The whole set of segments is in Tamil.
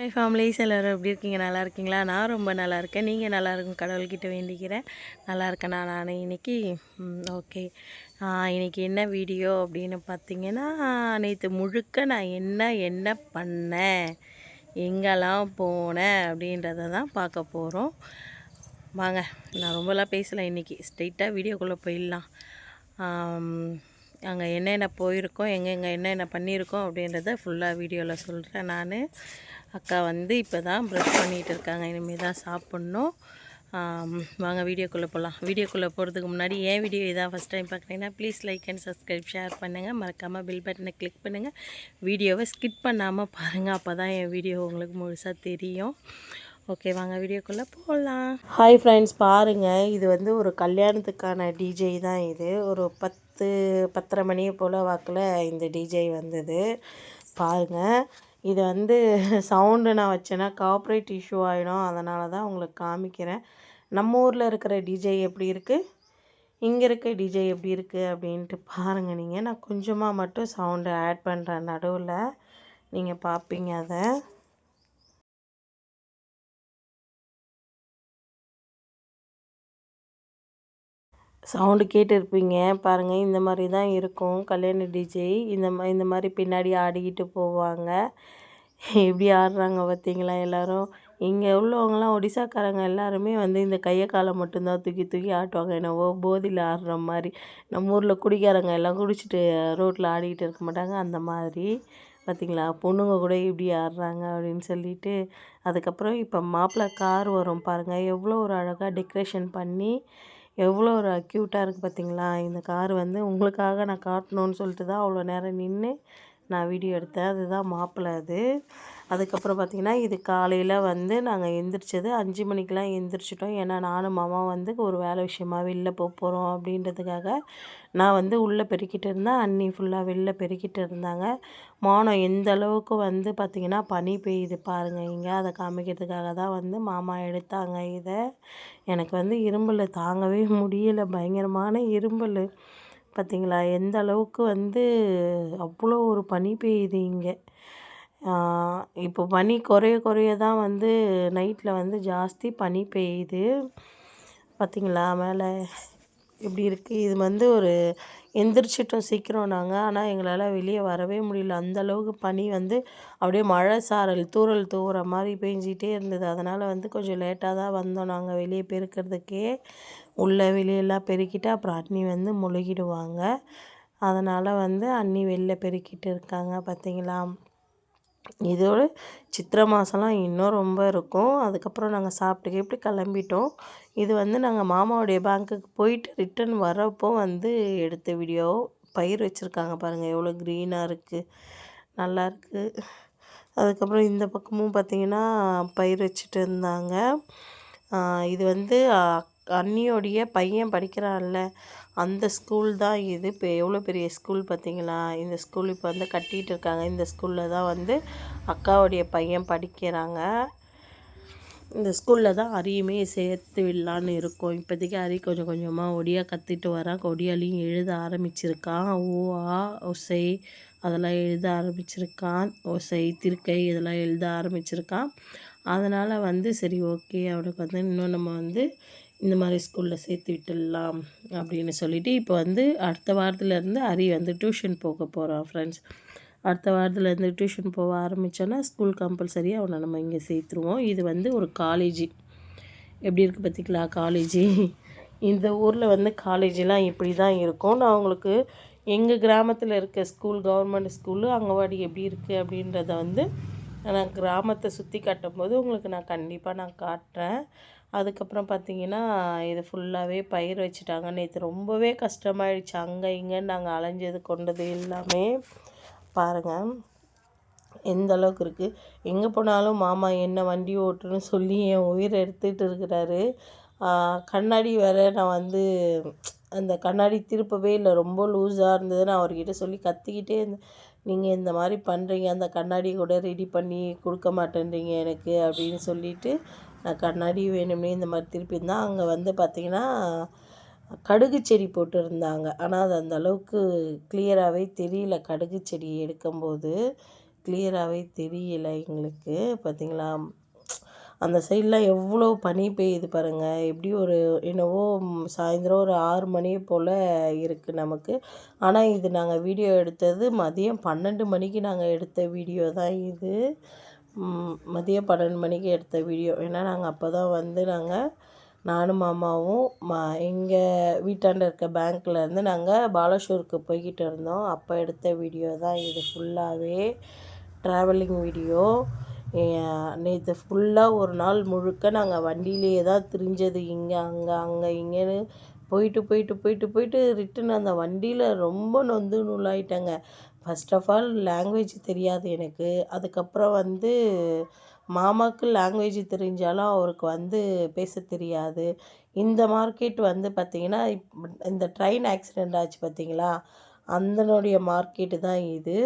ஹாய் ஃபேமிலிஸ் எல்லோரும் எப்படி இருக்கீங்க? நல்லா இருக்கீங்களா? நான் ரொம்ப நல்லா இருக்கேன். நீங்கள் நல்லா இருக்கும் கடவுள்கிட்ட வேண்டிக்கிறேன். நல்லா இருக்கேன் நான் நான் இன்னைக்கு ஓகே இன்னைக்கு என்ன வீடியோ அப்படின்னு பார்த்தீங்கன்னா நேற்று முழுக்க நான் என்ன என்ன பண்ணேன்? எங்கெல்லாம் போனேன்? அப்படின்றத தான் பார்க்க போகிறோம் வாங்க நான் ரொம்பலாம் பேசலை இன்றைக்கி ஸ்ட்ரெயிட்டாக வீடியோக்குள்ளே போயிடலாம். அங்கே என்னென்ன போயிருக்கோம்? எங்கெங்கே என்னென்ன பண்ணியிருக்கோம்? அப்படின்றத ஃபுல்லாக வீடியோவில் சொல்கிறேன் நான். அக்கா வந்து இப்போ தான் ப்ரெஷ் பண்ணிகிட்டு இருக்காங்க. இனிமேல் தான் சாப்பிட்ணும். வாங்க வீடியோக்குள்ளே போகலாம் வீடியோக்குள்ளே போகிறதுக்கு முன்னாடி ஏன் வீடியோ இதான் ஃபஸ்ட் டைம் பார்க்குறீங்கன்னா please like and subscribe share பண்ணுங்கள் மறக்காமல் பில் பட்டனை கிளிக் பண்ணுங்கள் வீடியோவை ஸ்கிப் பண்ணாமல் பாருங்கள் அப்போ தான் என் வீடியோ உங்களுக்கு முழுசாக தெரியும். ஓகே வாங்க வீடியோக்குள்ளே போகலாம் ஹாய் ஃப்ரெண்ட்ஸ் பாருங்கள் இது வந்து ஒரு கல்யாணத்துக்கான டிஜே தான் இது. ஒரு பத்து பத்தரை மணியை போல் வாக்கில் இந்த டிஜே வந்தது. பாருங்கள் இது வந்து சவுண்டு நான் வச்சேன்னா காப்ரேட் இஷ்யூ ஆகிடும் அதனால தான் உங்களுக்கு காமிக்கிறேன். நம்ம ஊரில் இருக்கிற டிஜே எப்படி இருக்குது இங்கே இருக்க டிஜே எப்படி இருக்குது அப்படின்ட்டு பாருங்கள் நீங்கள் நான் கொஞ்சமாக மட்டும் சவுண்டு ஆட் பண்ணுறேன் நடுவில். நீங்கள் பார்ப்பீங்க அதை. சவுண்டு கேட்டிருப்பீங்க. பாருங்கள் இந்த மாதிரி தான் இருக்கும். கல்யாண டிஜே இந்த மா இந்த மாதிரி பின்னாடி ஆடிக்கிட்டு போவாங்க. எப்படி ஆடுறாங்க பார்த்தீங்களா எல்லோரும்? இங்கே உள்ளவங்களாம் ஒடிசாக்காரங்க எல்லாருமே வந்து இந்த கையை காலை மட்டும்தான் தூக்கி தூக்கி ஆட்டுவாங்க. என்னவோ போதியில் ஆடுற மாதிரி. நம்ம ஊரில் குடிக்காரங்க எல்லாம் குடிச்சிட்டு ரோட்டில் ஆடிக்கிட்டு இருக்க மாட்டாங்க. அந்த மாதிரி. பார்த்திங்களா? பொண்ணுங்க கூட இப்படி ஆடுறாங்க அப்படின்னு சொல்லிட்டு. அதுக்கப்புறம் இப்போ மாப்பிள்ளை கார் வரும் பாருங்கள் எவ்வளோ ஒரு அழகாக டெக்கரேஷன் பண்ணி எவ்வளோ ஒரு அக்யூட்டாக இருக்குது பார்த்தீங்களா இந்த கார் வந்து உங்களுக்காக நான் காட்டணும்னு சொல்லிட்டு தான் அவ்வளோ நேரம் நின்று நான் வீடியோ எடுத்தேன். அதுதான் மாப்பிள்ளை அது. அதுக்கப்புறம் பார்த்திங்கன்னா இது காலையில் வந்து நாங்கள் எந்திரிச்சது அஞ்சு மணிக்கெலாம் எந்திரிச்சிட்டோம். ஏன்னா நானும் மாமா வந்து ஒரு வேலை விஷயமா வெளில போக போகிறோம் அப்படின்றதுக்காக நான் வந்து உள்ளே பெருக்கிட்டு இருந்தேன். அண்ணி ஃபுல்லாக வெளில பெருக்கிட்டு இருந்தாங்க. மானம் எந்த அளவுக்கு வந்து பார்த்திங்கன்னா பனி பெய்யுது பாருங்கள் இங்கே அதை காமிக்கிறதுக்காக தான் வந்து மாமா எடுத்தாங்க இதை. எனக்கு வந்து இரும்பல் தாங்கவே முடியலை. பயங்கரமான இரும்பல். பார்த்திங்களா? எந்த அளவுக்கு வந்து அவ்வளோ ஒரு பனி பெய்யுது இங்கே. இப்போ பனி குறைய குறைய தான் வந்து நைட்டில் வந்து ஜாஸ்தி பனி பெய்யுது. பார்த்திங்களா மேலே இப்படி இருக்குது இது வந்து ஒரு எந்திரிச்சிட்டோம் சீக்கிரம் நாங்கள் ஆனால் எங்களால் வெளியே வரவே முடியல. அந்த அளவுக்கு பனி வந்து அப்படியே மழை சாரல் தூரல் தூவுற மாதிரி பெஞ்சிகிட்டே இருந்தது. அதனால் வந்து கொஞ்சம் லேட்டாக தான் வந்தோம் நாங்கள் வெளியே பெருக்கிறதுக்கே. உள்ளே வெளியெல்லாம் பெருக்கிட்டு அப்புறம் அண்ணி வந்து முழுகிடுவாங்க. அதனால் வந்து அண்ணி வெளில பெருக்கிட்டு இருக்காங்க பார்த்தீங்களா இதோட சித்திரை மாதம்லாம் இன்னும் ரொம்ப இருக்கும். அதுக்கப்புறம் நாங்கள் சாப்பிட்டு எப்படி கிளம்பிட்டோம். இது வந்து நாங்கள் மாமாவுடைய பேங்க்குக்கு போயிட்டு ரிட்டன் வரப்போ வந்து எடுத்த வீடியோ. பயிர் வச்சுருக்காங்க பாருங்கள் எவ்வளோ க்ரீனாக இருக்குது நல்லா இருக்குது அதுக்கப்புறம் இந்த பக்கமும் பார்த்திங்கன்னா பயிர் வச்சுட்டு இருந்தாங்க. இது வந்து அண்ணியோடைய பையன் படிக்கிறான்ல. அந்த ஸ்கூல் தான் இது. இப்போ எவ்வளோ பெரிய ஸ்கூல் பார்த்தீங்களா? இந்த ஸ்கூல் இப்போ வந்து கட்டிகிட்டு இருக்காங்க. இந்த ஸ்கூலில் தான் வந்து அக்காவுடைய பையன் படிக்கிறாங்க. இந்த ஸ்கூலில் தான் அரியுமே சேர்த்து விடலான்னு இருக்கோம். இப்போதைக்கு அரி கொஞ்சம் கொஞ்சமாக ஒடியா கற்றுட்டு வரான். ஒடியாலையும் எழுத ஆரம்பிச்சிருக்கான். ஓ ஆ ஒசை அதெல்லாம் எழுத ஆரம்பிச்சிருக்கான். ஒசை திருக்கை இதெல்லாம் எழுத ஆரம்பிச்சிருக்கான். அதனால் வந்து சரி ஓகே. அவனுக்கு வந்து இன்னும் நம்ம வந்து இந்த மாதிரி ஸ்கூலில் சேர்த்து விட்டுடலாம் அப்படின்னு சொல்லிவிட்டு இப்போ வந்து அடுத்த வாரத்துலேருந்து ஹரி வந்து டியூஷன் போக போகிறான் ஃப்ரெண்ட்ஸ் அடுத்த வாரத்துலேருந்து டியூஷன் போக ஆரம்பித்தோன்னா ஸ்கூல் கம்பல்சரி அவனை நம்ம இங்கே சேர்த்துருவோம். இது வந்து ஒரு காலேஜி எப்படி இருக்குது பார்த்திங்களா காலேஜி இந்த ஊரில் வந்து காலேஜெலாம் இப்படி தான் இருக்கும். நான் உங்களுக்கு எங்கள் கிராமத்தில் இருக்க ஸ்கூல் கவர்மெண்ட் ஸ்கூலு அங்கவாடி எப்படி இருக்குது அப்படின்றத வந்து நான் கிராமத்தை சுற்றி காட்டும்போது உங்களுக்கு நான் கண்டிப்பாக நான் காட்டுறேன். அதுக்கப்புறம் பார்த்திங்கன்னா இது ஃபுல்லாகவே பயிர் வச்சுட்டாங்க. நேற்று ரொம்பவே கஷ்டமாயிடுச்சு. அங்கே இங்கே நாங்கள் அலைஞ்சது கொண்டது எல்லாமே. பாருங்கள் எந்த அளவுக்கு இருக்குது எங்கே போனாலும் மாமா என்ன வண்டி ஓட்டுன்னு சொல்லி என் உயிரை எடுத்துகிட்டு இருக்கிறாரு. கண்ணாடி வேறு நான் வந்து அந்த கண்ணாடி திருப்பவே இல்லை. ரொம்ப லூஸாக இருந்தது நான் அவர்கிட்ட சொல்லி கத்திக்கிட்டே இருந்தேன். நீங்கள் இந்த மாதிரி பண்ணுறீங்க அந்த கண்ணாடி கூட ரெடி பண்ணி கொடுக்க மாட்டேன்றீங்க எனக்கு அப்படின்னு சொல்லிவிட்டு நான் கண்ணாடி வேணும்னே இந்த மாதிரி திருப்பி அங்கே வந்து பார்த்திங்கன்னா கடுகு செடி போட்டிருந்தாங்க. ஆனால் அது அந்த அளவுக்கு கிளியராகவே தெரியல. கடுகு செடி எடுக்கும்போது கிளியராகவே தெரியல எங்களுக்கு. பார்த்திங்களா அந்த சைட்லாம் எவ்வளோ பனி பெய்யுது பாருங்கள் எப்படி ஒரு என்னவோ சாயந்தரம் ஒரு ஆறு மணி போல் இருக்குது நமக்கு. ஆனால் இது நாங்கள் வீடியோ எடுத்தது மதியம் பன்னெண்டு மணிக்கு நாங்கள் எடுத்த வீடியோ தான் இது. மதியம் பன்னெண்டு மணிக்கு எடுத்த வீடியோ. ஏன்னா நாங்கள் அப்போ தான் வந்து நாங்கள் நானும் மாமாவும் மா எங்கள் வீட்டாண்ட இருக்க பேங்க்கில் இருந்து நாங்கள் பாலஷூருக்கு போய்கிட்டு இருந்தோம். அப்போ எடுத்த வீடியோ தான் இது. ஃபுல்லாகவே ட்ராவலிங் வீடியோ. நேற்று ஃபுல்லாக ஒரு நாள் முழுக்க நாங்கள் வண்டியிலேயே தான் திரிஞ்சது. இங்கே அங்கே அங்கே இங்கேன்னு போயிட்டு போயிட்டு போயிட்டு போயிட்டு ரிட்டன் அந்த வண்டியில் ரொம்ப நொந்து நூலாயிட்டேங்க. ஃபஸ்ட் ஆஃப் ஆல் லாங்குவேஜ் தெரியாது எனக்கு. அதுக்கப்புறம் வந்து மாமாவுக்கு லாங்குவேஜ் தெரிஞ்சாலும் அவருக்கு வந்து பேச தெரியாது. இந்த மார்க்கெட் வந்து பார்த்திங்கன்னா இப் இந்த ட்ரெயின் ஆக்சிடெண்ட் ஆச்சு பார்த்தீங்களா அந்தனுடைய மார்க்கெட்டு தான் இது.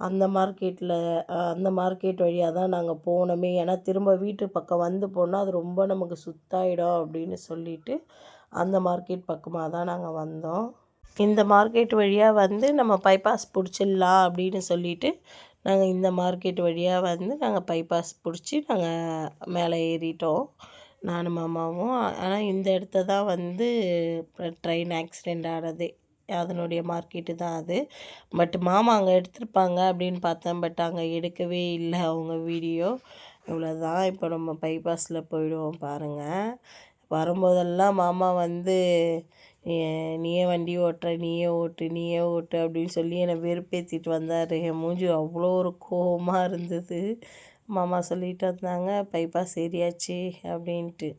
அந்த மார்க்கெட்டில் அந்த மார்க்கெட் வழியாக தான் நாங்கள் போனோமே. ஏன்னா திரும்ப வீட்டு பக்கம் வந்து போனால் அது ரொம்ப நமக்கு சுத்தாயிடும் அப்படின்னு சொல்லிட்டு அந்த மார்க்கெட் பக்கமாக தான் நாங்கள் வந்தோம். இந்த மார்க்கெட் வழியாக வந்து நம்ம பைபாஸ் பிடிச்சிடலாம் அப்படின்னு சொல்லிட்டு நாங்கள் இந்த மார்க்கெட் வழியாக வந்து நாங்கள் பைபாஸ் பிடிச்சி நாங்கள் மேலே ஏறிட்டோம். நானும் மாமாவும். ஆனால் இந்த இடத்த தான் வந்து ட்ரெயின் ஆக்சிடெண்ட் ஆனது. அதனுடைய மார்க்கெட்டு தான் அது. பட் மாமா அங்கே எடுத்திருப்பாங்க அப்படின்னு பார்த்தேன். பட் அங்கே எடுக்கவே இல்லை அவங்க வீடியோ இவ்வளோதான் இப்போ நம்ம பைபாஸில் போயிடுவோம் பாருங்கள் வரும்போதெல்லாம் மாமா வந்து நீயே வண்டி ஓட்டுற நீயே ஓட்டு நீயே ஓட்டு அப்படின்னு சொல்லி என்னை வெறுப்பேற்றிட்டு வந்தார். என் மூஞ்சி அவ்வளோ ஒரு கோபமாக இருந்தது. மாமா சொல்லிட்டு வந்தாங்க பைபாஸ் ஏறியாச்சு அப்படின்ட்டு.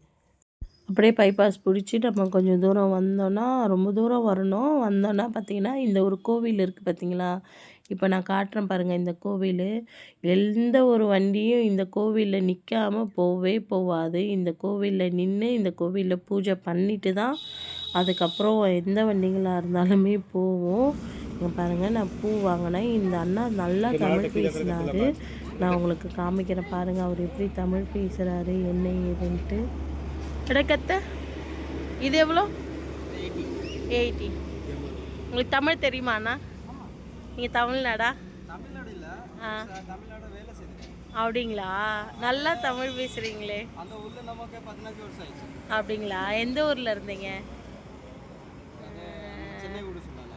அப்படியே பைபாஸ் பிடிச்சி நம்ம கொஞ்சம் தூரம் வந்தோன்னா ரொம்ப தூரம் வரணும். வந்தோன்னா பார்த்தீங்கன்னா இந்த ஒரு கோவில் இருக்குது பார்த்திங்களா? இப்போ நான் காட்டுறேன் பாருங்கள் இந்த கோவில். எந்த ஒரு வண்டியும் இந்த கோவிலில் நிற்காம போகவே போகாது இந்த கோவிலில் நின்று இந்த கோவிலில் பூஜை பண்ணிட்டு தான் அதுக்கப்புறம் எந்த வண்டிங்களாக இருந்தாலுமே போவோம். இங்கே பாருங்கள் நான் பூ வாங்கினேன். இந்த அண்ணா நல்லா தமிழ் பேசினாரு. நான் உங்களுக்கு காமிக்கிறேன் பாருங்கள் அவர் எப்படி தமிழ் பேசுகிறாரு என்ன ஏதுன்ட்டு. கிடக்கத்த இது எவ்வளோ? எயிட்டி. உங்களுக்கு தமிழ் தெரியுமா அண்ணா? நீங்கள் தமிழ்நாடா? தமிழ்நாடு இல்ல. ஆ. தமிழ்நாடு வேலை செய்யுது அப்படிங்களா? நல்லா தமிழ் பேசுகிறீங்களே அந்த ஊர்ல நமக்கு பதினஞ்சு வருஷம் ஆயிடுச்சு. அப்படிங்களா? எந்த ஊரில் இருந்தீங்க? சென்னை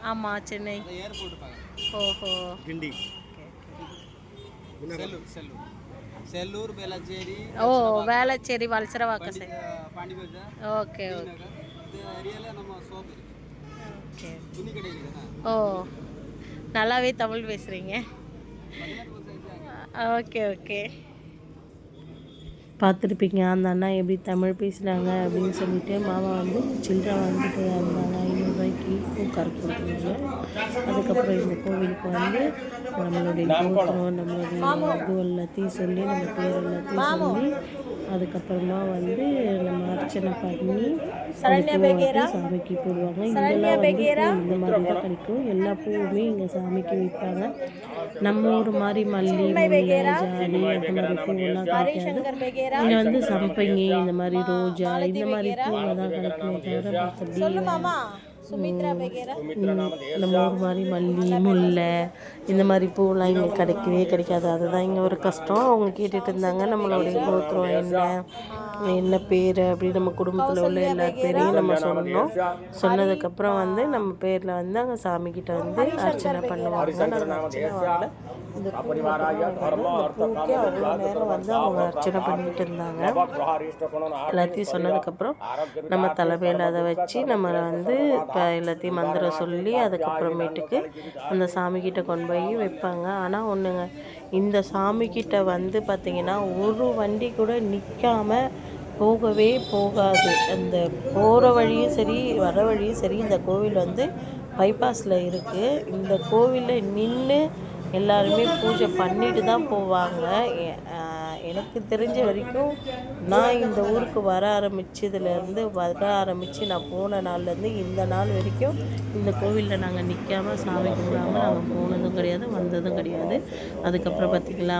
ஆமாம் சென்னை. ஓஹோ. கிண்டி. செல்லூர் செல்லூர். செல்லூர் வேளாச்சேரி ஓ வேளச்சேரி வலசரவாக்க சைடு. பாண்டி நல்லாவே தமிழ் பேசுகிறீங்க ஓகே ஓகே. பார்த்துருப்பீங்க அந்த அண்ணா எப்படி தமிழ் பேசுகிறாங்க அப்படின்னு சொல்லிட்டு மாமா வந்து சில்லறை வாங்கிட்டு இருந்தாங்க ஐநூறுரூவாய்க்கு பூக்கார் கொடுத்தாங்க அதுக்கப்புறம் இந்த கோவிலுக்கு வந்து நம்மளுடைய கோத்திரம் நம்மளுடைய இது எல்லாத்தையும் சொல்லி நம்ம பேர் எல்லாத்தையும் சொல்லி அதுக்கப்புறமா வந்து நம்ம அர்ச்சனை பண்ணி பூவை சாமிக்கு போடுவாங்க. இங்கெல்லாம் வந்து இந்த மாதிரி தான் கிடைக்கும். எல்லா பூவுமே இங்கே சாமிக்கு வைப்பாங்க நம்ம ஊர் மாதிரி மல்லி முல்லை ஜாதி அந்த மாதிரி பூவெல்லாம் கிடைக்காது. இங்கே வந்து சம்பங்கி இந்த மாதிரி ரோஜா இந்த மாதிரி பூங்க தான் கிடைக்குமே தவிர மற்றபடி நம்ம ஊர் மாதிரி மல்லி முல்லை இந்த மாதிரி பூவெல்லாம் இங்கே கிடைக்கவே கிடைக்காது. அதுதான் இங்கே ஒரு கஷ்டம். அவங்க கேட்டுட்டு இருந்தாங்க. நம்மளுடைய கோத்திரம் என்ன? என்ன பேர் அப்படி நம்ம குடும்பத்தில் உள்ள எல்லா பேரையும் நம்ம சொன்னோம். சொன்னதுக்கப்புறம் வந்து நம்ம பேரில் வந்து அங்கே சாமிக்கிட்ட வந்து அர்ச்சனை பண்ணுவாங்க. நாங்கள் அர்ச்சனை. இந்த பூக்கே அவ்வளோ நேரம் வந்து அவங்க அர்ச்சனை பண்ணிட்டு இருந்தாங்க. எல்லாத்தையும் சொன்னதுக்கப்புறம் நம்ம தலைமையில் அதை வச்சு நம்ம வந்து இப்போ எல்லாத்தையும் மந்திரம் சொல்லி அதுக்கப்புறமேட்டுக்கு அந்த சாமிக்கிட்ட கொண்டு போய் வைப்பாங்க. ஆனால் ஒன்றுங்க இந்த சாமிக்கிட்ட வந்து பார்த்திங்கன்னா ஒரு வண்டி கூட நிற்காம போகவே போகாது. அந்த போகிற வழியும் சரி வர வழியும் சரி இந்த கோவில் வந்து பைபாஸில் இருக்குது இந்த கோவிலில் நின்று எல்லாருமே பூஜை பண்ணிட்டு தான் போவாங்க. எனக்கு தெரிஞ்ச வரைக்கும் நான் இந்த ஊருக்கு வர ஆரம்பிச்சதுலேருந்து வர ஆரம்பித்து நான் போன நாள்லேருந்து இந்த நாள் வரைக்கும் இந்த கோவிலில் நாங்கள் நிற்காம சாமி கும்பிடாமல் நாங்கள் போனதும் கிடையாது வந்ததும் கிடையாது. அதுக்கப்புறம் பார்த்திங்களா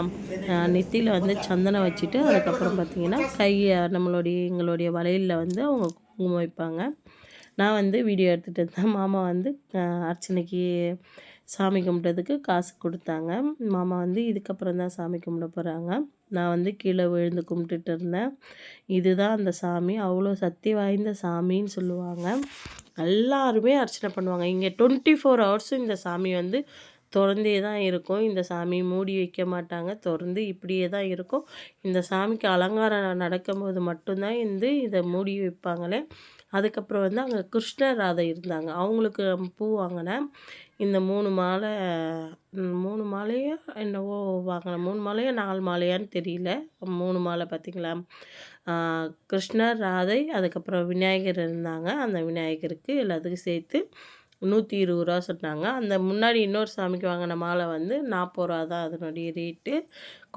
நெத்தியில் வந்து சந்தனம் வச்சுட்டு அதுக்கப்புறம் பார்த்திங்கன்னா கையை நம்மளுடைய எங்களுடைய வளையலில் வந்து அவங்க குங்குமம் வைப்பாங்க. நான் வந்து வீடியோ எடுத்துகிட்டு இருந்தேன் மாமா வந்து அர்ச்சனைக்கு சாமி கும்பிட்டதுக்கு காசு கொடுத்தாங்க. மாமா வந்து இதுக்கப்புறம் தான் சாமி கும்பிட போகிறாங்க நான் வந்து கீழே விழுந்து கும்பிட்டுட்டு இருந்தேன். இதுதான் அந்த சாமி. அவ்வளோ சக்தி வாய்ந்த சாமின்னு சொல்லுவாங்க. எல்லாருமே அர்ச்சனை பண்ணுவாங்க. இங்கே டுவெண்ட்டி ஃபோர் ஹவர்ஸும் இந்த சாமி வந்து திறந்தே தான் இருக்கும். இந்த சாமி மூடி வைக்க மாட்டாங்க. திறந்து இப்படியே தான் இருக்கும். இந்த சாமிக்கு அலங்காரம் நடக்கும்போது மட்டும்தான் வந்து இதை மூடி வைப்பாங்களே. அதுக்கப்புறம் வந்து அங்கே கிருஷ்ணர் ராதை இருந்தாங்க. அவங்களுக்கு பூ வாங்கினேன். இந்த மூணு மாலை மூணு மாலையோ என்னவோ வாங்கினேன். மூணு மாலையோ நாலு மாலையான்னு தெரியல. மூணு மாலை பார்த்திங்களா? கிருஷ்ணர் ராதை அதுக்கப்புறம் விநாயகர் இருந்தாங்க. அந்த விநாயகருக்கு எல்லாத்துக்கும் சேர்த்து நூற்றி இருபது ரூபா சொன்னாங்க. அந்த முன்னாடி இன்னொரு சாமிக்கு வாங்கின மாலை வந்து நாற்பது ரூபா தான் அதனுடைய ரேட்டு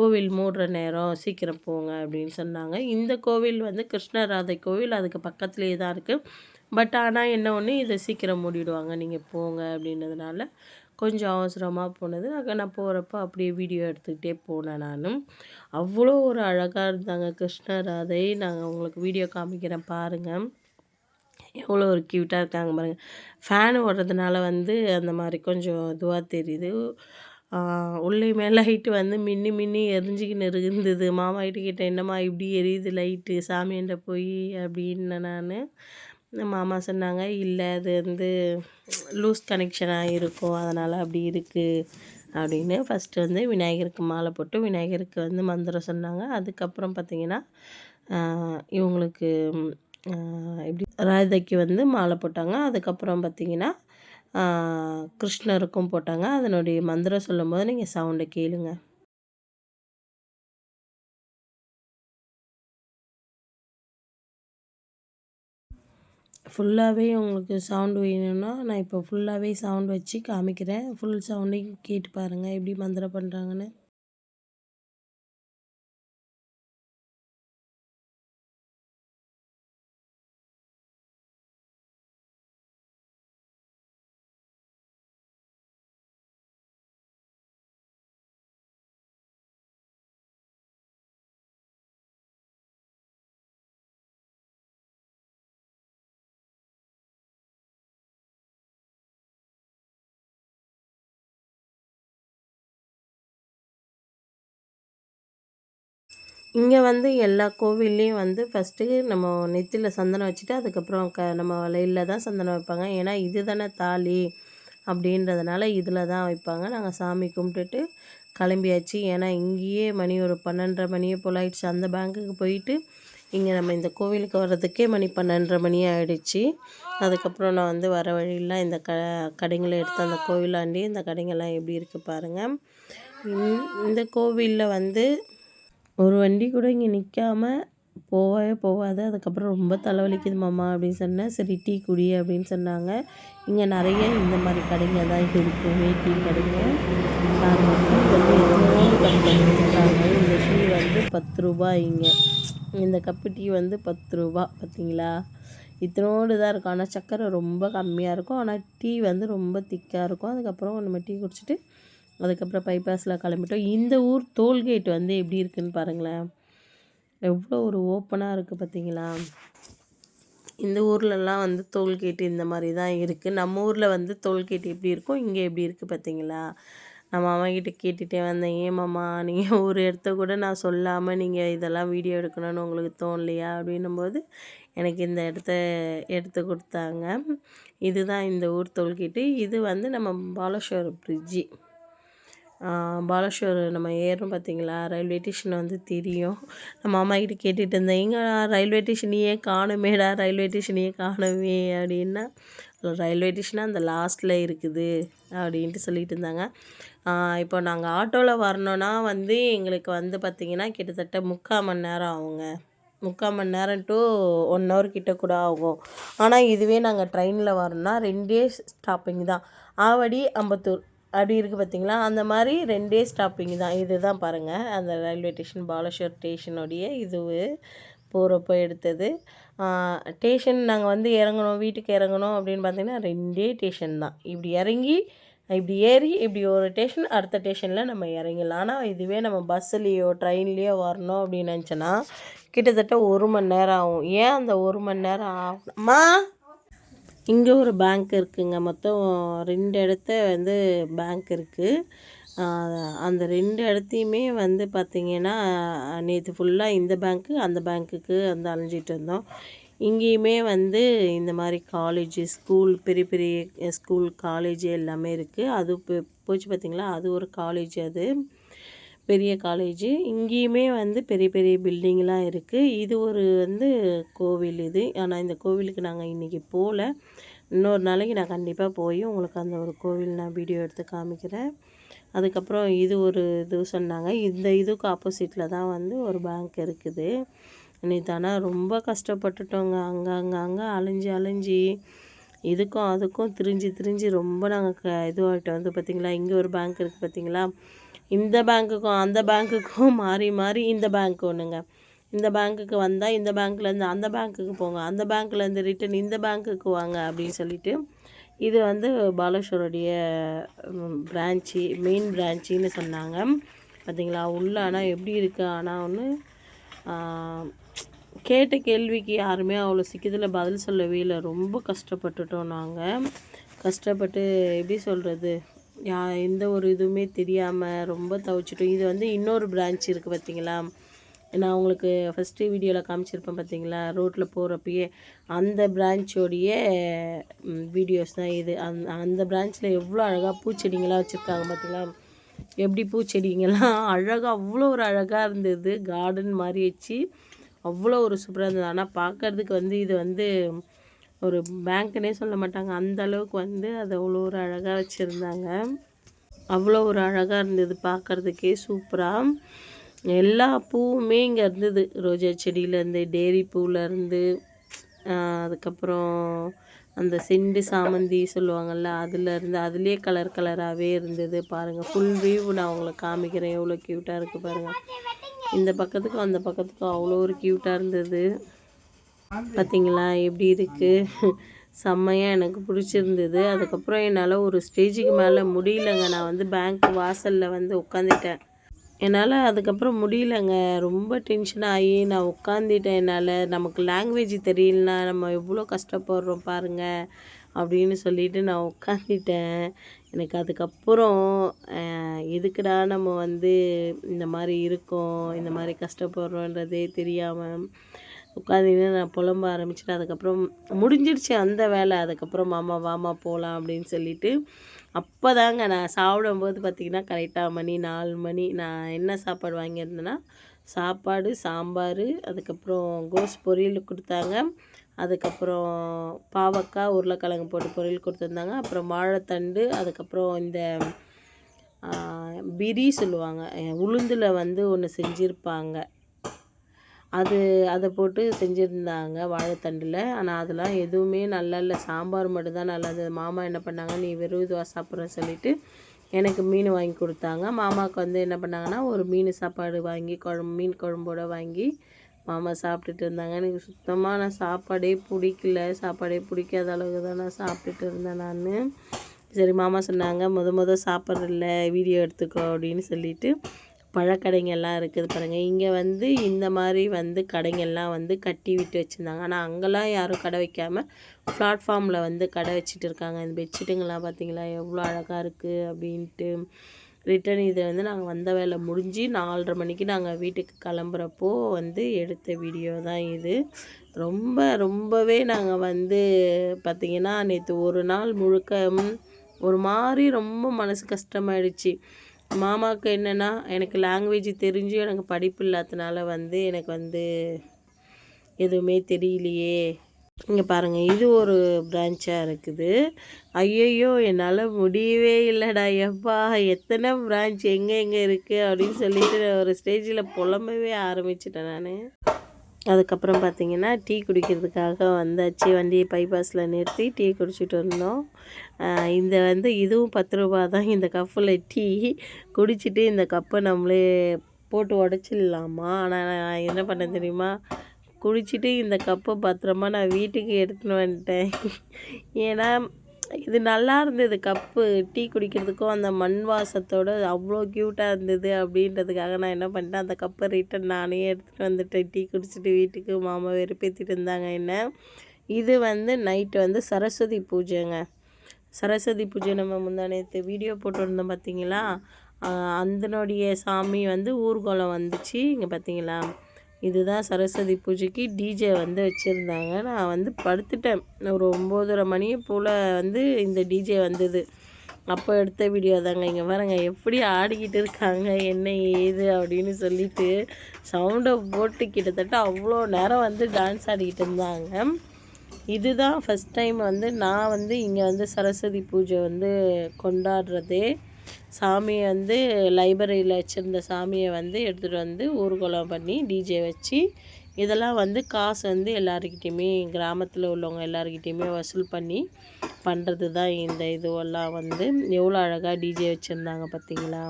கோவில் மூடுற நேரம் சீக்கிரம் போங்க அப்படின்னு சொன்னாங்க. இந்த கோவில் வந்து கிருஷ்ணராதை கோவில் அதுக்கு பக்கத்துலேயே தான் இருக்குது பட் ஆனால் என்ன ஒன்று இதை சீக்கிரம் மூடிடுவாங்க. நீங்கள் போங்க அப்படின்றதுனால கொஞ்சம் அவசரமாக போனது. அங்கே நான் போகிறப்ப அப்படியே வீடியோ எடுத்துக்கிட்டே போனேன் நானும் அவ்வளோ ஒரு அழகாக இருந்தாங்க கிருஷ்ணராதை. நாங்கள் உங்களுக்கு வீடியோ காமிக்கிறேன் பாருங்கள் எவ்வளோ ஒரு க்யூட்டாக இருக்காங்க பாருங்கள் ஃபேன் ஓடுறதுனால வந்து அந்த மாதிரி கொஞ்சம் இதுவாக தெரியுது. உள்ளேயுமே லைட்டு வந்து மின்னி மின்னி எரிஞ்சிக்கின்னு இருந்தது. மாமா கிட்ட என்னம்மா இப்படி எரியுது லைட்டு சாமியாண்ட போய் அப்படின்னு நான் மாமா சொன்னாங்க இல்லை அது வந்து லூஸ் கனெக்ஷனாக இருக்கும் அதனால் அப்படி இருக்குது அப்படின்னு ஃபஸ்ட்டு வந்து விநாயகருக்கு மாலை போட்டு விநாயகருக்கு வந்து மந்திரம் சொன்னாங்க. அதுக்கப்புறம் பார்த்திங்கன்னா இவங்களுக்கு எப்படி ராதைக்கு வந்து மாலை போட்டாங்க. அதுக்கப்புறம் பார்த்திங்கன்னா கிருஷ்ணருக்கும் போட்டாங்க. அதனுடைய மந்திரம் சொல்லும்போது நீங்கள் சவுண்டை கேளுங்க. ஃபுல்லாகவே உங்களுக்கு சவுண்டு வேணும்னா நான் இப்போ ஃபுல்லாகவே சவுண்ட் வச்சு காமிக்கிறேன். ஃபுல் சவுண்டையும் கேட்டு பாருங்கள் எப்படி மந்திரம் பண்ணுறாங்கன்னு இங்கே வந்து எல்லா கோவில்லையும் வந்து ஃபஸ்ட்டு நம்ம நெத்தியில் சந்தனம் வச்சுட்டு அதுக்கப்புறம் க நம்ம வலையில் தான் சந்தனம் வைப்பாங்க. ஏன்னா இது தானே தாலி அப்படின்றதுனால இதில் தான் வைப்பாங்க. நாங்கள் சாமி கும்பிட்டுட்டு கிளம்பியாச்சு. ஏன்னா இங்கேயே மணி ஒரு பன்னெண்டரை மணியே போல் ஆயிடுச்சு. அந்த பேங்க்குக்கு போயிட்டு இங்கே நம்ம இந்த கோவிலுக்கு வர்றதுக்கே மணி பன்னெண்டரை மணி ஆகிடுச்சு அதுக்கப்புறம் நான் வந்து வர வழியெல்லாம் இந்த க கடைங்களை எடுத்து அந்த கோவிலாண்டி இந்த கடைங்கள்லாம் எப்படி இருக்குது பாருங்கள் இந்த கோவிலில் வந்து ஒரு வண்டி கூட இங்கே நிற்காம போகவே போகாது. அதுக்கப்புறம் ரொம்ப தலைவலிக்குது மாமா அப்படின்னு சொன்னேன் சரி டீ குடி அப்படின்னு சொன்னாங்க. இங்கே நிறைய இந்த மாதிரி கடைங்க தான் இருக்குமே. டீ கடைங்க. இந்த டீ வந்து பத்து ரூபா இங்கே. இந்த கப்பு டீ வந்து பத்து ரூபா பார்த்தீங்களா? இத்தனோடு தான் இருக்கும். ஆனால் சர்க்கரை ரொம்ப கம்மியாக இருக்கும். ஆனால் டீ வந்து ரொம்ப திக்காக இருக்கும். அதுக்கப்புறம் நம்ம டீ குடிச்சிட்டு அதுக்கப்புறம் பைபாஸில் கிளம்பிட்டோம். இந்த ஊர் டோல்கேட் வந்து எப்படி இருக்குதுன்னு பாருங்களேன். எவ்வளோ ஒரு ஓப்பனாக இருக்குது பார்த்தீங்களா இந்த ஊர்லலாம் வந்து டோல்கேட் இந்த மாதிரி தான் இருக்குது நம்ம ஊரில் வந்து டோல்கேட் எப்படி இருக்கும் இங்கே எப்படி இருக்குது பார்த்தீங்களா நம்ம கிட்டே கேட்டுகிட்டே வந்தேன். ஏன் மாமா நீங்கள் ஒரு இடத்த கூட நான் சொல்லாமல் நீங்கள் இதெல்லாம் வீடியோ எடுக்கணும்னு உங்களுக்கு தோணலையா? அப்படின்னும்போது எனக்கு இந்த இடத்த எடுத்து கொடுத்தாங்க. இதுதான் இந்த ஊர் டோல்கேட்டு இது வந்து நம்ம பாலேஸ்வரம் பிரிட்ஜி பாலேஸ்வர் நம்ம ஏறும் பார்த்தீங்களா? ரயில்வே ஸ்டேஷன் வந்து தெரியும். நம்ம அம்மா கிட்ட கேட்டுட்டு இருந்தேன். எங்கே ரயில்வே ஸ்டேஷனையே காணுமேடா? ரயில்வே ஸ்டேஷனையே காணுமே? அப்படின்னா ரயில்வே ஸ்டேஷன் அந்த லாஸ்ட்டில் இருக்குது அப்படின்ட்டு சொல்லிட்டு இருந்தாங்க. இப்போ நாங்கள் ஆட்டோவில் வரணுன்னா வந்து எங்களுக்கு வந்து பார்த்திங்கன்னா கிட்டத்தட்ட முக்கால் மணி நேரம் ஆகுங்க. முக்கால் மணி நேரம் டு ஒன் ஹவர் கிட்ட கூட ஆகும். ஆனால் இதுவே நாங்கள் ட்ரெயினில் வரணும்னா ரெண்டே ஸ்டாப்பிங் தான். ஆவடி அம்பத்தூர். அப்படி இருக்குது பார்த்தீங்களா அந்த மாதிரி ரெண்டே ஸ்டாப்பிங் தான். இது தான் பாருங்கள் அந்த ரயில்வே ஸ்டேஷன் பாலேஸ்வர் ஸ்டேஷனுடைய இது போகிறப்போ எடுத்தது. ஸ்டேஷன் நாங்கள் வந்து இறங்கணும் வீட்டுக்கு இறங்கணும் அப்படின்னு பார்த்தீங்கன்னா ரெண்டே ஸ்டேஷன் தான். இப்படி இறங்கி இப்படி ஏறி இப்படி ஒரு ஸ்டேஷன் அடுத்த ஸ்டேஷனில் நம்ம இறங்கிடலாம். ஆனால் இதுவே நம்ம பஸ்ஸுலேயோ ட்ரெயின்லேயோ வரணும் அப்படின்னு நினச்சோன்னா கிட்டத்தட்ட ஒரு மணி நேரம் ஆகும். ஏன் அந்த ஒரு மணி நேரம் ஆகும்மா இங்கே ஒரு பேங்க் இருக்குங்க. மொத்தம் ரெண்டு இடத்த வந்து பேங்க் இருக்குது அந்த ரெண்டு இடத்தையுமே வந்து பார்த்திங்கன்னா நேற்று ஃபுல்லாக இந்த பேங்க்கு அந்த பேங்க்குக்கு வந்து அலைஞ்சிட்டு இருந்தோம். இங்கேயுமே வந்து இந்த மாதிரி காலேஜ் ஸ்கூல் பெரிய பெரிய ஸ்கூல் காலேஜ் எல்லாமே இருக்குது அது இப்போ போச்சு பார்த்திங்களா அது ஒரு காலேஜ் அது. பெரிய காலேஜு இங்கேயுமே வந்து பெரிய பெரிய பில்டிங்லாம் இருக்குது இது ஒரு வந்து கோவில் இது. ஆனால் இந்த கோவிலுக்கு நாங்கள் இன்றைக்கி போகல இன்னொரு நாளைக்கு நான் கண்டிப்பாக போய் உங்களுக்கு அந்த ஒரு கோவில் நான் வீடியோ எடுத்து காமிக்கிறேன். அதுக்கப்புறம் இது ஒரு இது சொன்னாங்க. இந்த இதுக்கு ஆப்போசிட்டில் தான் வந்து ஒரு பேங்க் இருக்குது. நேற்று ஆனால் ரொம்ப கஷ்டப்பட்டுட்டோங்க. அங்கே அங்கே அங்கே அலைஞ்சி அலைஞ்சி இதுக்கும் அதுக்கும் திரிஞ்சு திரிஞ்சு ரொம்ப நாங்கள் க இதுவாகிட்டோம் வந்து பார்த்திங்களா இங்கே ஒரு பேங்க் இருக்குது பார்த்திங்களா இந்த பேங்க்குக்கும் அந்த பேங்க்குக்கும் மாறி மாறி இந்த பேங்க் ஒன்றுங்க இந்த பேங்க்குக்கு வந்தால் இந்த பேங்க்லேருந்து அந்த பேங்க்குக்கு போங்க. அந்த பேங்க்லேருந்து ரிட்டன் இந்த பேங்க்குக்கு வாங்க அப்படின்னு சொல்லிட்டு இது வந்து பாலேஸ்வருடைய பிரான்ச்சு மெயின் பிரான்ச்சின்னு சொன்னாங்க. பார்த்தீங்களா உள்ள ஆனால் எப்படி இருக்குது ஆனால் ஒன்று கேட்ட கேள்விக்கு யாருமே அவ்வளோ சீக்கிரத்தில் பதில் சொல்லவே இல்லை. ரொம்ப கஷ்டப்பட்டுட்டோம் நாங்கள் கஷ்டப்பட்டு எப்படி சொல்கிறது எந்த ஒரு இதுவுமே தெரியாமல் ரொம்ப தவிச்சிட்டோம். இது வந்து இன்னொரு பிரான்ச் இருக்குது பார்த்தீங்களா நான் உங்களுக்கு ஃபஸ்ட்டு வீடியோவில் காமிச்சிருப்பேன் பார்த்தீங்களா ரோட்டில் போகிறப்பயே அந்த பிரான்ச்சோடைய வீடியோஸ் தான் இது. அந் அந்த பிரான்ச்சில் எவ்வளோ அழகாக பூச்செடிங்களாம் வச்சுருக்காங்க பார்த்தீங்களா எப்படி பூச்செடிங்கெல்லாம் அழகாக அவ்வளோ ஒரு அழகாக இருந்தது. கார்டன் மாதிரி வச்சு அவ்வளோ ஒரு சூப்பராக இருந்தது. ஆனால் பார்க்குறதுக்கு வந்து இது வந்து ஒரு பேங்க்குனே சொல்ல மாட்டாங்க. அந்த அளவுக்கு வந்து அது அவ்வளோ ஒரு அழகாக வச்சுருந்தாங்க. அவ்வளோ ஒரு அழகாக இருந்தது பார்க்குறதுக்கே சூப்பராக எல்லா பூவுமே இங்கே இருந்தது. ரோஜா செடியிலேருந்து டேரி பூவிலேருந்து அதுக்கப்புறம் அந்த செண்டு சாமந்தி சொல்லுவாங்கள்ல அதுலேருந்து அதுலேயே கலர் கலராகவே இருந்தது. பாருங்கள் ஃபுல் வியூ நான் உங்களை காமிக்கிறேன். எவ்வளோ க்யூட்டாக இருக்குது பாருங்கள் இந்த பக்கத்துக்கும் அந்த பக்கத்துக்கும் அவ்வளோ ஒரு க்யூட்டாக இருந்தது. பார்த்தீங்களா எப்படி இருக்குது செம்மையாக எனக்கு பிடிச்சிருந்தது. அதுக்கப்புறம் என்னால் ஒரு ஸ்டேஜுக்கு மேலே முடியலங்க. நான் வந்து பேங்க் வாசலில் வந்து உட்காந்துட்டேன் என்னால் அதுக்கப்புறம் முடியலங்க. ரொம்ப டென்ஷன் ஆகி நான் உட்காந்துட்டேன் என்னால். நமக்கு லாங்குவேஜ் தெரியலனா நம்ம எவ்வளோ கஷ்டப்படுறோம் பாருங்கள் அப்படின்னு சொல்லிட்டு நான் உட்காந்துட்டேன் எனக்கு அதுக்கப்புறம் எதுக்குடா நம்ம வந்து இந்த மாதிரி இருக்கோம்? இந்த மாதிரி கஷ்டப்படுறோன்றதே தெரியாமல் உட்காந்து நான் புலம்ப ஆரம்பிச்சிட்டேன் அதுக்கப்புறம் முடிஞ்சிடுச்சு அந்த வேலை. அதுக்கப்புறம் மாமா வாமா போகலாம் அப்படின்னு சொல்லிட்டு அப்போ தாங்க நான் சாப்பிடும்போது பார்த்திங்கன்னா கரெக்டாக மணி நாலு மணி நான் என்ன சாப்பாடு வாங்கியிருந்தேன்னா சாப்பாடு சாம்பார் அதுக்கப்புறம் கோஸ் பொரியல் கொடுத்தாங்க. அதுக்கப்புறம் பாவக்காய் உருளைக்கிழங்கு போட்டு பொரியல் கொடுத்துருந்தாங்க. அப்புறம் வாழைத்தண்டு அதுக்கப்புறம் இந்த பிரி சொல்லுவாங்க. உளுந்தில் வந்து ஒன்று செஞ்சுருப்பாங்க. அது அதை போட்டு செஞ்சுருந்தாங்க வாழைத்தண்டில். ஆனால் அதெல்லாம் எதுவுமே நல்லா இல்லை. சாம்பார் மட்டும்தான் நல்லா இருந்தது. மாமா என்ன பண்ணாங்க நீ வெறும் இதுவாக சாப்பிட்றேன்னு சொல்லிட்டு எனக்கு மீன் வாங்கி கொடுத்தாங்க. மாமாவுக்கு வந்து என்ன பண்ணாங்கன்னா ஒரு மீன் சாப்பாடு வாங்கி குழம்பு மீன் குழம்போட வாங்கி மாமா சாப்பிட்டுட்டு இருந்தாங்க. எனக்கு சுத்தமாக நான் சாப்பாடே பிடிக்கல. சாப்பாடே பிடிக்காத அளவுக்கு தான் நான் சாப்பிட்டுட்டு இருந்தேன் நான். சரி மாமா சொன்னாங்க முத முத சாப்பிட்றதில்ல வீடியோ எடுத்துக்கோ அப்படின்னு சொல்லிட்டு பழக்கடைங்கள்லாம் இருக்குது பாருங்கள் இங்கே வந்து இந்த மாதிரி வந்து கடைங்கள்லாம் வந்து கட்டி விட்டு வச்சுருந்தாங்க. ஆனால் அங்கெல்லாம் யாரும் கடை வைக்காமல் பிளாட்ஃபார்மில் வந்து கடை வச்சுட்டு இருக்காங்க. இந்த பெட்ஷீட்டுங்கெல்லாம் பார்த்தீங்களா? எவ்வளோ அழகாக இருக்குது அப்படின்ட்டு. ரிட்டன் இதை வந்து நாங்கள் வந்த வேலை முடிஞ்சு நாலரை மணிக்கு நாங்கள் வீட்டுக்கு கிளம்புறப்போ வந்து எடுத்த வீடியோ தான் இது. ரொம்ப ரொம்பவே நாங்கள் வந்து பார்த்திங்கன்னா நேற்று ஒரு நாள் முழுக்க ஒரு மாதிரி ரொம்ப மனசு கஷ்டமாயிடுச்சு. மாமாவுக்கு என்னென்னா எனக்கு லாங்குவேஜ் தெரிஞ்சும் எனக்கு படிப்பு இல்லாதனால வந்து எனக்கு வந்து எதுவுமே தெரியலையே. இங்கே பாருங்கள் இது ஒரு பிரான்ச்சாக இருக்குது. ஐயையோ என்னால் முடியவே இல்லைடா எப்பா எத்தனை பிரான்ச் எங்கே எங்கே இருக்குது அப்படின்னு சொல்லிட்டு ஒரு ஸ்டேஜில் புலம்பவே ஆரம்பிச்சிட்டேன் நான். அதுக்கப்புறம் பார்த்திங்கன்னா டீ குடிக்கிறதுக்காக வந்தாச்சு வண்டியை பைபாஸில் நிறுத்தி டீ குடிச்சிட்டு இருந்தோம். இந்த வந்து இதுவும் பத்து ரூபா தான். இந்த கப்பில் டீ குடிச்சிட்டு இந்த கப்பை நம்மளே போட்டு உடச்சிடலாமா? ஆனால் நான் என்ன பண்ண தெரியுமா? குடிச்சிட்டு இந்த கப்பை பத்திரமா நான் வீட்டுக்கு எடுத்துன்னு வந்துட்டேன். ஏன்னா இது நல்லா இருந்தது. கப்பு டீ குடிக்கிறதுக்கும் அந்த மண் வாசத்தோடு அவ்வளோ க்யூட்டாக இருந்தது அப்படின்றதுக்காக நான் என்ன பண்ணிட்டேன் அந்த கப்பை ரிட்டன் நானே எடுத்துகிட்டு வந்துட்டேன். டீ குடிச்சிட்டு வீட்டுக்கு மாமா வெறுப்பேற்றிட்டு இருந்தாங்க என்ன. இது வந்து நைட்டு வந்து சரஸ்வதி பூஜைங்க. சரஸ்வதி பூஜை நம்ம முந்தா நேற்று வீடியோ போட்டிருந்தோம் பார்த்தீங்களா அந்தனுடைய அதனுடைய சாமி வந்து ஊர்வலம் வந்துச்சு. இங்கே பார்த்தீங்களா இதுதான் சரஸ்வதி பூஜைக்கு டிஜே வந்து வச்சுருந்தாங்க. நான் வந்து படுத்துட்டேன். ஒரு ஒம்போதரை மணி போல் வந்து இந்த டிஜே வந்தது. அப்போ எடுத்த வீடியோ தாங்க இங்கே பாருங்க எப்படி ஆடிக்கிட்டு இருக்காங்க என்ன ஏது அப்படின்னு சொல்லிட்டு சவுண்டை போட்டு கிட்டத்தட்ட அவ்வளோ நேரம் வந்து டான்ஸ் ஆடிக்கிட்டு இருந்தாங்க. இதுதான் ஃபஸ்ட் டைம் வந்து நான் வந்து இங்கே வந்து சரஸ்வதி பூஜை வந்து கொண்டாடுறதே. சாமியை வந்து லைப்ரரியில் வச்சுருந்த சாமியை வந்து எடுத்துகிட்டு வந்து ஊர்கோலம் பண்ணி டிஜே வச்சு இதெல்லாம் வந்து காசு வந்து எல்லாருக்கிட்டேயுமே கிராமத்தில் உள்ளவங்க எல்லாருக்கிட்டேயுமே வசூல் பண்ணி பண்ணுறது தான் இந்த இதுவெல்லாம் வந்து. எவ்வளோ அழகாக டிஜே வச்சுருந்தாங்க பார்த்தீங்களா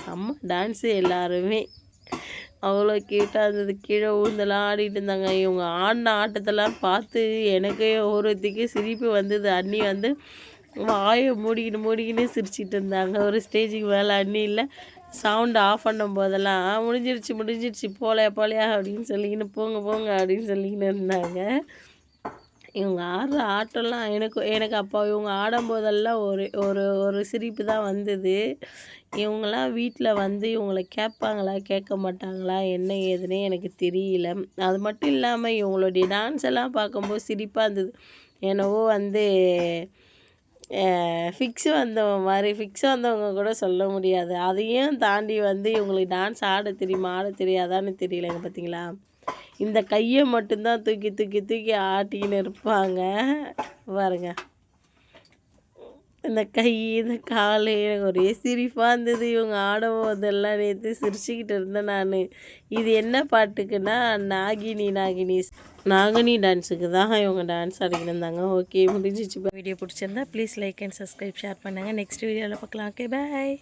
செம்ம டான்ஸு எல்லாருமே. அவ்வளோ க்யூட்டாக இருந்தது. கீழே ஊர்ந்தெல்லாம் ஆடிட்டு இருந்தாங்க. இவங்க ஆடின ஆட்டத்தெல்லாம் பார்த்து எனக்கே ஒருத்திக்கு சிரிப்பு வந்தது. அண்ணி வந்து வாயை மூடிக்கிட்டு மூடிக்கினே சிரிச்சிட்டு இருந்தாங்க. ஒரு ஸ்டேஜுக்கு மேலே அண்ணி இல்லை. சவுண்ட் ஆஃப் பண்ணும் போதெல்லாம் முடிஞ்சிருச்சு முடிஞ்சிருச்சு போலையா போலையா அப்படின்னு சொல்லிக்கின்னு போங்க போங்க அப்படின்னு சொல்லிக்கின்னு இருந்தாங்க. இவங்க ஆடுற ஆட்டம்லாம் எனக்கு எனக்கு அப்போ இவங்க ஆடும்போதெல்லாம் ஒரு ஒரு ஒரு சிரிப்பு தான் வந்தது. இவங்களாம் வீட்டில் வந்து இவங்களை கேட்பாங்களா கேட்க மாட்டாங்களா என்ன ஏதுன்னே எனக்கு தெரியல. அது மட்டும் இல்லாமல் இவங்களுடைய டான்ஸ் எல்லாம் பார்க்கும்போது சிரிப்பாக இருந்தது. என்னவோ வந்து ஃபிக்ஸ் வந்தவங்க மாதிரி ஃபிக்ஸ் வந்தவங்க கூட சொல்ல முடியாது. அதையும் தாண்டி வந்து இவங்களுக்கு டான்ஸ் ஆட தெரியுமா ஆட தெரியாதான்னு தெரியலங்க பார்த்தீங்களா இந்த கையை மட்டும்தான் தூக்கி தூக்கி தூக்கி ஆட்டிக்கின்னு இருப்பாங்க. பாருங்க. இந்த கை இந்த கால் எனக்கு ஒரே சிரிப்பாக இருந்தது. இவங்க ஆடும் போதெல்லாம் நேற்று சிரிச்சுக்கிட்டு இருந்தேன் நான். இது என்ன பாட்டுக்குன்னா நாகினி நாகினி. நாகனி டான்ஸுக்கு தான் இவங்க டான்ஸ் ஆடிக்கிட்டு இருந்தாங்க. ஓகே முடிஞ்சிச்சு. வீடியோ பிடிச்சிருந்தா please like and subscribe share பண்ணுங்கள் நெக்ஸ்ட் வீடியோவில் பார்க்கலாம். Okay bye